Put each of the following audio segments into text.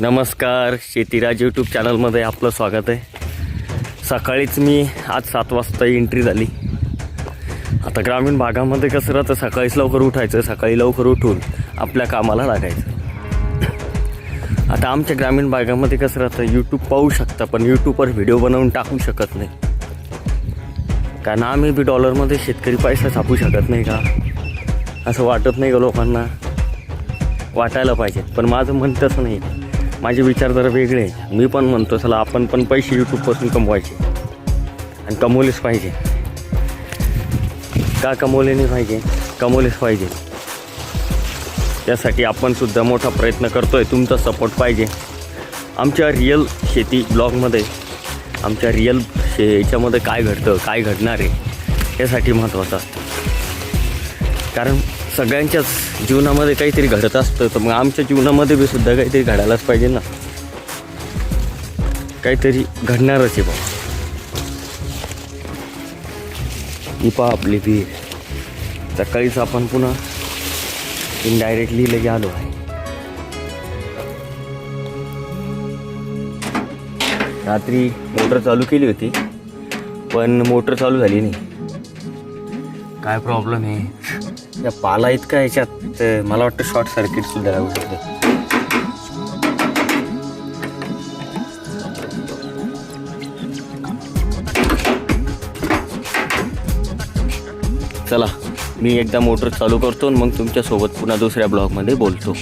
नमस्कार शेतीराज यूट्यूब चॅनलमध्ये आपलं स्वागत आहे. सकाळीच मी आज सात वाजता एंट्री झाली. आता ग्रामीण भागामध्ये कसं राहतं सकाळीच लवकर उठायचं सकाळी लवकर उठून आपल्या कामाला लागायचं. आता आमच्या ग्रामीण भागामध्ये कसं राहतं यूट्यूब पाहू शकता पण यूट्यूबवर व्हिडिओ बनवून टाकू शकत नाही. कारण आम्ही बी डॉलरमध्ये शेतकरी पैसा छापू शकत नाही का? असं वाटत नाही का लोकांना? वाटायला पाहिजे पण माझं मन तसं नाही. माझे विचार जरा वेगळे मी पण म्हणतो चला आपण पण पैसे यूट्यूबपासून कमवायचे. आणि कमवलेच पाहिजे. का कमवले नाही पाहिजे? कमवलेच पाहिजे. त्यासाठी आपणसुद्धा मोठा प्रयत्न करतो आहे तुमचा सपोर्ट पाहिजे. आमच्या रिअल शेती ब्लॉगमध्ये आमच्या रिअल शे याच्यामध्ये काय घडतं काय घडणार आहे यासाठी महत्त्वाचं असतं. कारण सगळ्यांच्याच जीवनामध्ये काहीतरी घडत असतं तर मग आमच्या जीवनामध्ये बी सुद्धा काहीतरी घडायलाच पाहिजे ना. काहीतरी घडणारच आहे बा. ही पहा आपली भीड. सकाळीच आपण पुन्हा इनडायरेक्टली लगे आलो आहे. रात्री मोटर चालू केली होती पण मोटर चालू झाली नाही. काय प्रॉब्लेम आहे? या पाला इतका याच्यात मला वाटतं शॉर्ट सर्किट सुद्धा लागू शकते. चला मी एकदा मोटर चालू करतो आणि मग तुमच्यासोबत पुन्हा दुसऱ्या ब्लॉगमध्ये बोलतो.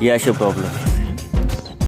हे असे प्रॉब्लेम